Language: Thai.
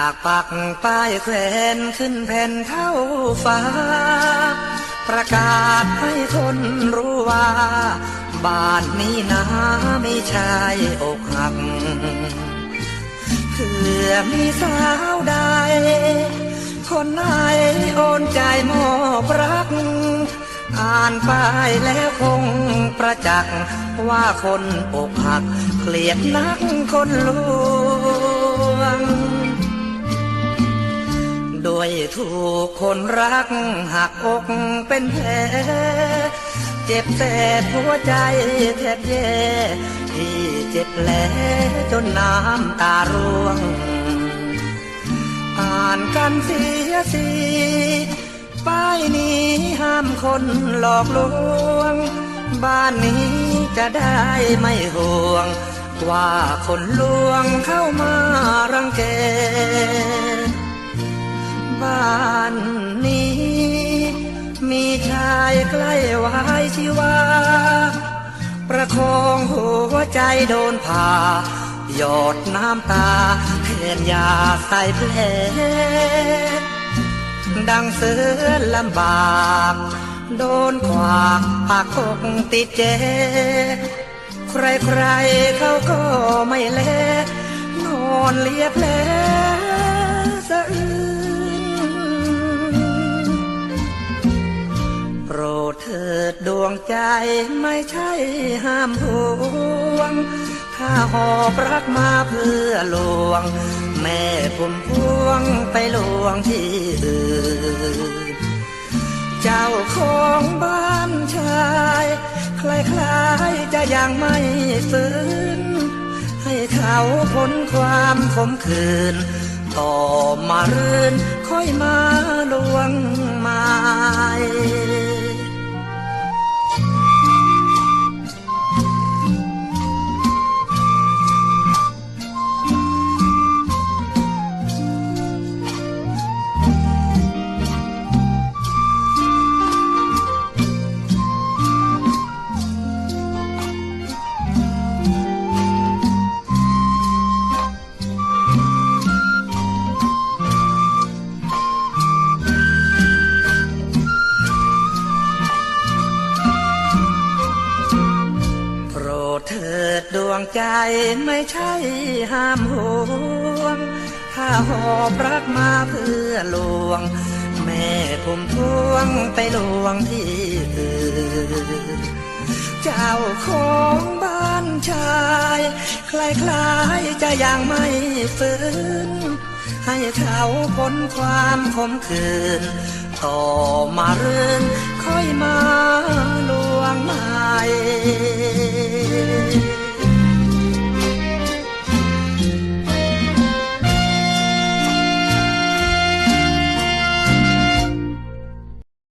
ากปักป้ายแขวนขึ้นแผ่นเท่าฟ้า ประกาศให้คนรู้ว่า บ้านนี้นะไม่ใช่อกหัก เพื่อมีสาวใด คนไหนโอนใจมอบรัก อ่านป้ายแล้วคงประจักษ์ว่าคนอกหัก เกลียดนักคนลวง ถูกคนรักหักอกเป็นแผลเจ็บแสบหัวใจแทบแย่ที่เจ็บแผลจนน้ำตาร่วง อ่านกันเสียสีป้ายนี้ห้ามคนหลอกลวง บ้านนี้จะได้ไม่ห่วง ว่าคนลวงเข้ามารังแก บ้านนี้ มีชายใกล้วายชีวา ประคองหัวใจโดนผ่า หยอดน้ำตาแทนยาใส่แผลดังเสือลำบาก โดนขวากปากคกติดเจ ใครๆเขาก็ไม่แลนอนเลียแผลสะอื้น ดวงใจไม่ใช่ห้ามหวง ถ้าหอบรักมาเพื่อลวง แม่ผมพวงไปลวงที่อื่น เจ้าของบ้านชาย คล้ายๆจะยังไม่ฟื้น ให้เขาพ้นความขมขื่นต่อมารื่นค่อยมาลวงไม้ เถิดดวงใจไม่ใช่ห้ามห่วง ถ้าหอบรักมาเพื่อลวง แม่ผมทวงไปลวงที่อื่นเจ้าของบ้านชาย คล้ายๆจะยังไม่ฟื้น ให้เขาพ้นความขมขื่นต่อมาเรื่นค่อยมา